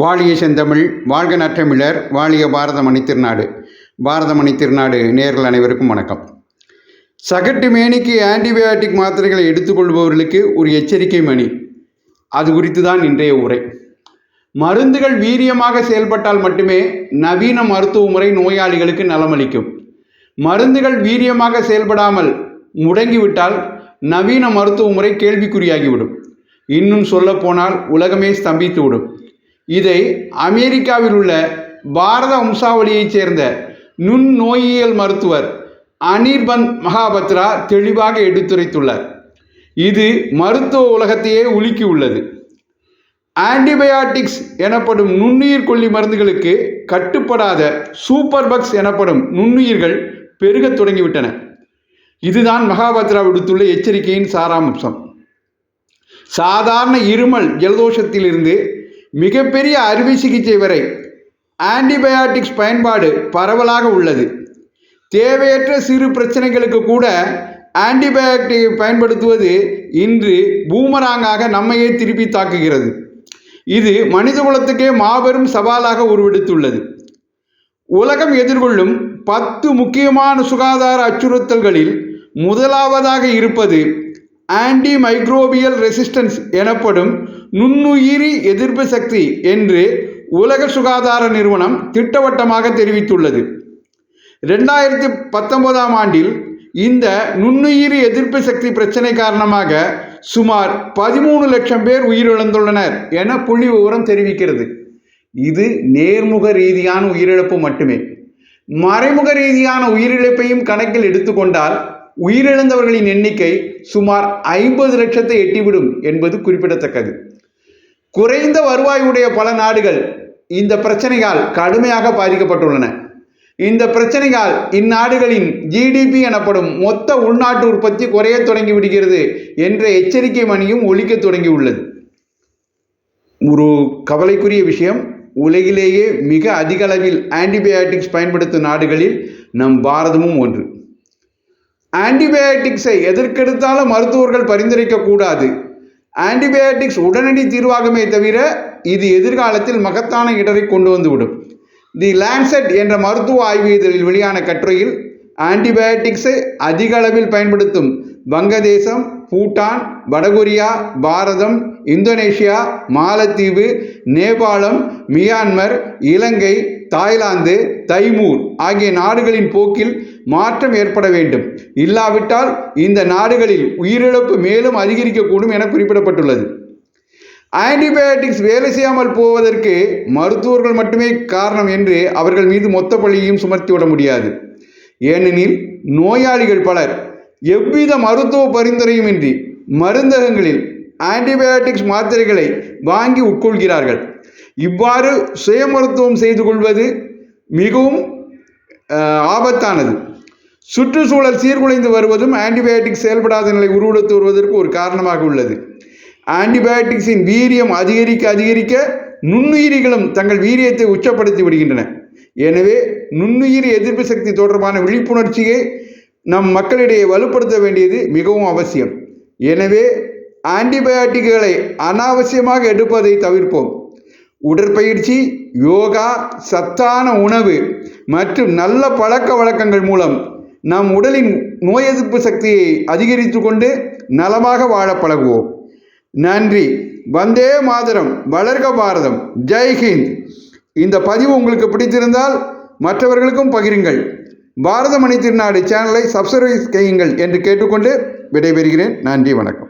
வாழிய செந்தமிழ் வாழ்க நற்றமிழர் வாழிய பாரதமணி திருநாடு. பாரதமணி திருநாடு நேர்கள் அனைவருக்கும் வணக்கம். சகட்டு மேனிக்கு ஆன்டிபயோட்டிக் மாத்திரைகளை எடுத்துக்கொள்பவர்களுக்கு ஒரு எச்சரிக்கை மணி அது குறித்து தான் இன்றைய உரை. மருந்துகள் வீரியமாக செயல்பட்டால் மட்டுமே நவீன மருத்துவ முறை நோயாளிகளுக்கு நலமளிக்கும். மருந்துகள் வீரியமாக செயல்படாமல் முடங்கிவிட்டால் நவீன மருத்துவ முறை கேள்விக்குறியாகிவிடும். இன்னும் சொல்லப்போனால் உலகமே ஸ்தம்பித்துவிடும். இதை அமெரிக்காவில் உள்ள பாரத வம்சாவளியைச் சேர்ந்த நுண்ணோயியல் மருத்துவர் அனிர்பந்த் மகாபத்ரா தெளிவாக எடுத்துரைத்துள்ளார். இது மருத்துவ உலகத்தையே உலுக்கி உள்ளது ஆன்டிபயாட்டிக்ஸ் எனப்படும் நுண்ணுயிர் கொல்லி மருந்துகளுக்கு கட்டுப்படாத சூப்பர் பக்ஸ் எனப்படும் நுண்ணுயிர்கள் பெருகத் தொடங்கிவிட்டன. இதுதான் மகாபத்ரா விடுத்துள்ள எச்சரிக்கையின் சாராம்சம். சாதாரண இருமல் ஜலதோஷத்திலிருந்து மிகப்பெரிய அறுவை சிகிச்சை வரை ஆன்டிபயாட்டிக்ஸ் பயன்பாடு பரவலாக உள்ளது. தேவையற்ற சிறு பிரச்சனைகளுக்கு கூட ஆன்டிபயாட்டிக் பயன்படுத்துவது இன்று பூமராங்காக நம்மையே திருப்பி தாக்குகிறது. இது மனித குலத்துக்கே மாபெரும் சவாலாக உருவெடுத்துள்ளது. உலகம் எதிர்கொள்ளும் பத்து முக்கியமான சுகாதார அச்சுறுத்தல்களில் முதலாவதாக இருப்பது ஆன்டி மைக்ரோபியல் ரெசிஸ்டன்ஸ் எனப்படும் நுண்ணுயிரி எதிர்ப்பு சக்தி என்று உலக சுகாதார நிறுவனம் திட்டவட்டமாக தெரிவித்துள்ளது. ரெண்டாயிரத்தி பத்தொன்பதாம் ஆண்டில் இந்த நுண்ணுயிரி எதிர்ப்பு சக்தி பிரச்சனை காரணமாக சுமார் பதிமூணு லட்சம் பேர் உயிரிழந்துள்ளனர் என புள்ளி விவரம் தெரிவிக்கிறது. இது நேர்முக ரீதியான உயிரிழப்பு மட்டுமே. மறைமுக ரீதியான உயிரிழப்பையும் கணக்கில் எடுத்துக்கொண்டால் உயிரிழந்தவர்களின் எண்ணிக்கை சுமார் ஐம்பது லட்சத்தை எட்டிவிடும் என்பது குறிப்பிடத்தக்கது. குறைந்த வருவாய் உடைய பல நாடுகள் இந்த பிரச்சனையால் கடுமையாக பாதிக்கப்பட்டுள்ளன. இந்த பிரச்சனையால் இந்நாடுகளின் ஜிடிபி எனப்படும் மொத்த உள்நாட்டு உற்பத்தி குறைய தொடங்கிவிடுகிறது என்ற எச்சரிக்கை மணியும் ஒழிக்க தொடங்கியுள்ளது. ஒரு கவலைக்குரிய விஷயம் உலகிலேயே மிக அதிக அளவில் ஆன்டிபயாட்டிக்ஸ் பயன்படுத்தும் நாடுகளில் நம் பாரதமும் ஒன்று. ஆன்டிபயாட்டிக்ஸை எதற்கெடுத்தாலும் மருத்துவர்கள் பரிந்துரைக்கக்கூடாது. ஆன்டிபயாட்டிக்ஸ் உடனடி தீர்வாகுமே தவிர இது எதிர்காலத்தில் மகத்தான இடரை கொண்டு வந்துவிடும் தி லான்செட் என்ற மருத்துவ ஆய்வு இதழில் வெளியான கட்டுரையில் ஆன்டிபயாட்டிக்ஸை அதிக அளவில் பயன்படுத்தும் வங்கதேசம் பூட்டான் வடகொரியா பாரதம் இந்தோனேஷியா மாலத்தீவு Nepalam Myanmar Ilangai Thailand Timor ஆகிய நாடுகளின் போக்கில் மாற்றம் ஏற்பட வேண்டும். இல்லாவிட்டால் இந்த நாடுகளில் உயிரிழப்பு மேலும் அதிகரிக்கக்கூடும் என குறிப்பிடப்பட்டுள்ளது. ஆன்டிபயோட்டிக்ஸ் வேலை செய்யாமல் போவதற்கு மருத்துவர்கள் மட்டுமே காரணம் என்று அவர்கள் மீது மொத்த பழியையும் சுமத்திவிட முடியாது. ஏனெனில் நோயாளிகள் பலர் எவ்வித மருத்துவ பரிந்துரையுமின்றி மருந்தகங்களில் ஆன்டிபயோட்டிக்ஸ் மாத்திரைகளை வாங்கி உட்கொள்கிறார்கள். இவ்வாறு சுய மருத்துவம் செய்து கொள்வது மிகவும் ஆபத்தானது. சுற்றுச்சூழல் சீர்குலைந்து வருவதும் ஆன்டிபயோட்டிக் செயல்படாத நிலை உருவெடுத்து வருவதற்கு ஒரு காரணமாக உள்ளது. ஆன்டிபயோட்டிக்ஸின் வீரியம் அதிகரிக்க அதிகரிக்க நுண்ணுயிரிகளும் தங்கள் வீரியத்தை உச்சப்படுத்தி விடுகின்றன. எனவே நுண்ணுயிரி எதிர்ப்பு சக்தி தொடர்பான விழிப்புணர்ச்சியை நம் மக்களிடையே வலுப்படுத்த வேண்டியது மிகவும் அவசியம். எனவே ஆன்டிபயோட்டிக்குகளை அனாவசியமாக எடுப்பதை தவிர்ப்போம். உடற்பயிற்சி யோகா சத்தான உணவு மற்றும் நல்ல பழக்க வழக்கங்கள் மூலம் நம் உடலின் நோய் எதிர்ப்பு சக்தியை அதிகரித்து கொண்டு நலமாக வாழ பழகுவோம். நன்றி. வந்தே மாதரம். வளர்க பாரதம். ஜெய்ஹிந்த் இந்த பதிவு உங்களுக்கு பிடித்திருந்தால் மற்றவர்களுக்கும் பகிருங்கள். பாரத மணி திருநாடு சேனலை சப்ஸ்கிரைப் செய்யுங்கள் என்று கேட்டுக்கொண்டு விடைபெறுகிறேன். நன்றி. வணக்கம்.